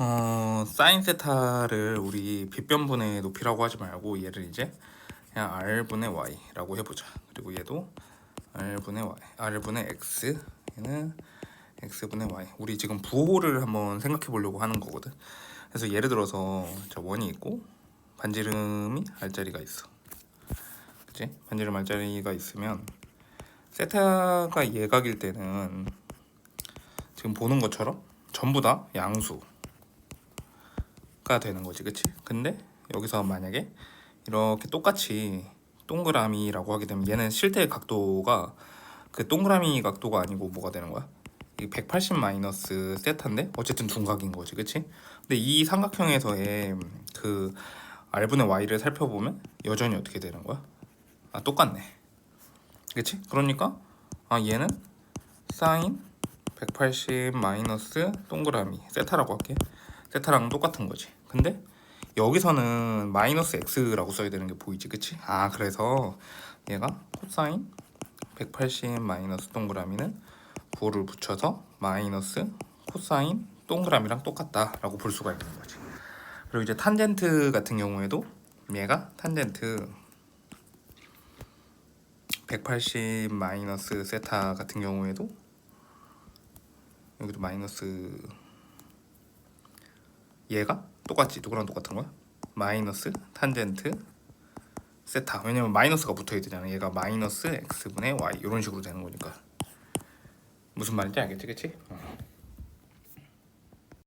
어, 사인 세타를 우리 빗변분의 높이라고 하지 말고 얘를 이제 그냥 r분의 y라고 해보자. 그리고 얘도 r분의 y, r분의 x, 얘는 x분의 y. 우리 지금 부호를 한번 생각해 보려고 하는 거거든. 그래서 예를 들어서 저 원이 있고 반지름이 알짜리가 있어. 그치? 반지름 알짜리가 있으면 세타가 예각일 때는 지금 보는 것처럼 전부 다 양수 가 되는 거지, 그치? 근데 여기서 만약에 이렇게 똑같이 동그라미라고 하게 되면 얘는 실제 각도가 그 동그라미 각도가 아니고 뭐가 되는 거야? 이180 마이너스 세타인데 어쨌든 둔각인 거지, 그치? 근데 이 삼각형에서의 그 r분의 y를 살펴보면 여전히 어떻게 되는 거야? 아 똑같네, 그치? 그러니까 아 얘는 사인 180 마이너스 동그라미 세타라고 할게. 세타랑 똑같은 거지. 근데 여기서는 마이너스 x라고 써야 되는 게 보이지, 그치? 아 그래서 얘가 코사인 180 마이너스 동그라미는 9를 붙여서 마이너스 코사인 동그라미랑 똑같다라고 볼 수가 있는 거지. 그리고 이제 탄젠트 같은 경우에도 얘가 탄젠트 180 마이너스 세타 같은 경우에도 여기도 마이너스 얘가 똑같지 누구랑 똑같은 거야? 마이너스 탄젠트 세타 왜냐면 마이너스가 붙어야 되잖아 얘가 마이너스 x분의 y 이런 식으로 되는 거니까 무슨 말인지 알겠지 그치? 어.